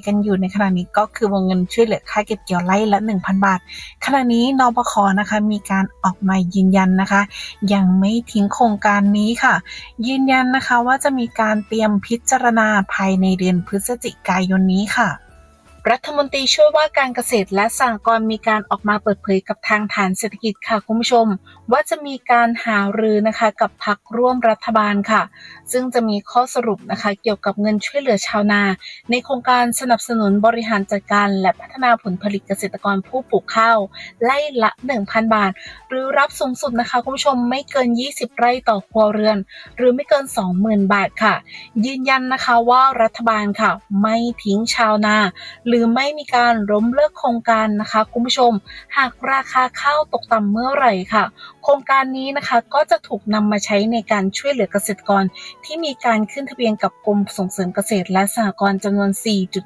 กันอยู่ในขณะนี้ก็คือวงเงินช่วยเหลือค่าเก็บเกี่ยวไร่ละ 1,000 บาท ขณะนี้นปคนะคะมีการออกมายืนยันนะคะ ยังไม่ทิ้งโครงการนี้ค่ะ ยืนยันนะคะว่าจะมีการเตรียมพิจารณาภายในเดือนพฤศจิกายนนี้ค่ะ รัฐมนตรีช่วยว่าการเกษตรและสหกรณ์มีการออกมาเปิดเผยกับทางฐานเศรษฐกิจค่ะคุณผู้ชม ว่าจะมีการหารือนะคะกับพักร่วมรัฐบาลค่ะ ซึ่งจะมีข้อสรุปนะคะเกี่ยวกับเงินช่วยเหลือชาวนา ในโครงการสนับสนุนบริหารจัดการ และพัฒนาผลผลิตเกษตรกรผู้ปลูกข้าวไร่ละ 1,000 บาท หรือรับสูงสุดนะคะคุณผู้ชมไม่เกิน 20 ไร่ต่อครัวเรือน หรือไม่เกิน 20,000 บาทค่ะ ยืนยันนะคะว่ารัฐบาลค่ะ ไม่ทิ้งชาวนาหรือไม่มีการล้มเลิกโครงการนะคะ คุณผู้ชม หากราคาข้าวตกต่ำเมื่อไหร่ค่ะ โครงการนี้นะคะก็จะถูกนำมาใช้ในการช่วยเหลือเกษตรกร ที่มีการขึ้นทะเบียนกับกรมส่งเสริมเกษตรและสหกรณ์จำนวน 4.